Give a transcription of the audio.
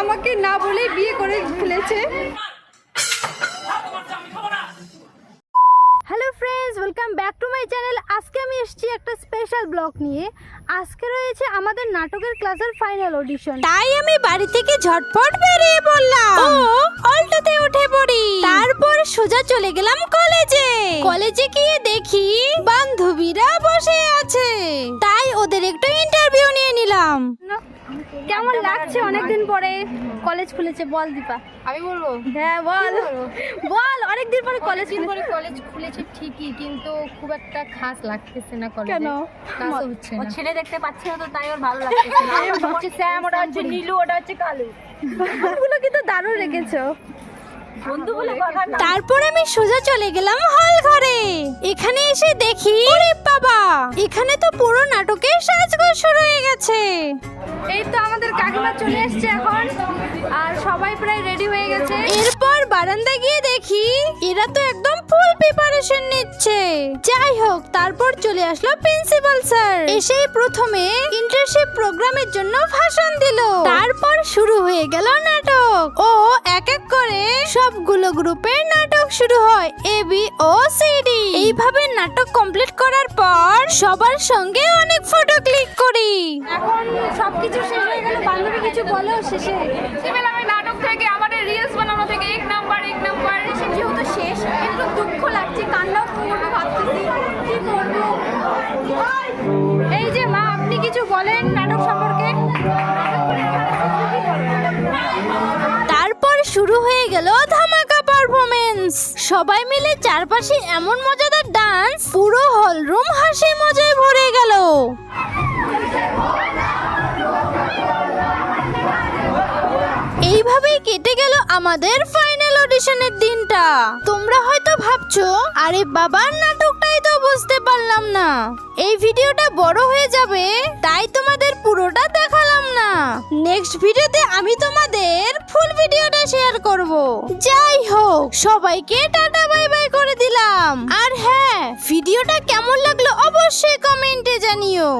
আমাকে না বলে বিয়ে করে ফেলেছে। Hello friends welcome back to my channel আজকে আমি এসেছি একটা স্পেশাল ব্লগ নিয়ে। আজকে রয়েছে আমাদের নাটকের ক্লাসের ফাইনাল অডিশন তাই আমি বাড়ি থেকে ঝটপট বেরিয়ে পড়লাম। ও অল্টোতে উঠে পড়ি। তারপর সোজা চলে গেলাম কলেজে। কলেজে গিয়ে দেখি বান্ধবীরা বসে আছে। তাই ওদের একটু ইন্টারভিউ নিয়ে নিলাম কেমন লাগছে? অনেকদিন পরে কলেজ খুলেছে বল দীপা। আমি বলব? হ্যাঁ বল। বল অনেকদিন পরে কলেজ পরে কলেজ খুলেছে ঠিকই কিন্তু খুব একটা খাস লাগতেছে না কলেজে কেন? ক্লাসও হচ্ছে না। ছেলে দেখতে পাচ্ছি না তো তাই ওর ভালো লাগছে ওটা হচ্ছে স্যাম ওটা হচ্ছে নীলু ওটা হচ্ছে কালু। ওগুলো কিন্তু দারুণ রেখেছো। তারপর আমি সোজা চলে গেলাম হল ঘরে এখানে এসে দেখি বাবা! এখানে তো পুরো নাটকের সাজগোজ শুরু হয়ে গেছে। এই তো আমাদের কাকিমা চলে এসছে এখন। আর সবাই প্রায় রেডি হয়ে গেছে। এরপর বারান্দা গিয়ে দেখি, এরা তো একদম ফুল প্রিপারেশন নিচ্ছে। যাই হোক, তারপর চলে আসলো প্রিন্সিপাল স্যার এসেই প্রথমে ইন্টার্নশিপ প্রোগ্রামের জন্য ভাষণ দিল। তারপর শুরু হয়ে গেল নাটক। ও এক এক করে সবগুলো গ্রুপের নাটক শুরু হয় এ বি ও সি ডি এইভাবে নাটক কমপ্লিট করার পর সবার সঙ্গে অনেক ফটো ক্লিক করি এখন সবকিছু শেষ হয়ে গেল বান্ধবী কিছু বলো শেষে? আমি নাটক থেকে আমাদের রিলস বানানো থেকে এক নাম্বার এক নাম্বার। যেহেতু শেষ একটু দুঃখ লাগছে কান্নাও করব ভাবতেছি। কি করব? এই যে মা আপনি কিছু বলেন নাটক সম্পর্কে? তারপর শুরু হয়ে গেল ধামাকা পারফরমেন্স সবাই মিলে চারপাশে এমন মজাদার ডান্স পুরো হল রুম হাসি মজায় এইভাবেই কেটে গেল আমাদের ফাইনাল অডিশনের দিনটা। তোমরা হয়তো ভাবছ, আরে বাবার নাটকটাই তো বুঝতে পারলাম না। এই ভিডিওটা বড় হয়ে যাবে, তাই তোমাদের পুরোটা দেখালাম না। নেক্সট ভিডিওতে আমি তোমাদের ফুল ভিডিওটা শেয়ার করব। যাই হোক, সবাইকে টাটা বাই বাই করে দিলাম। আর হ্যাঁ ভিডিওটা কেমন লাগল অবশ্যই কমেন্টে জানিও।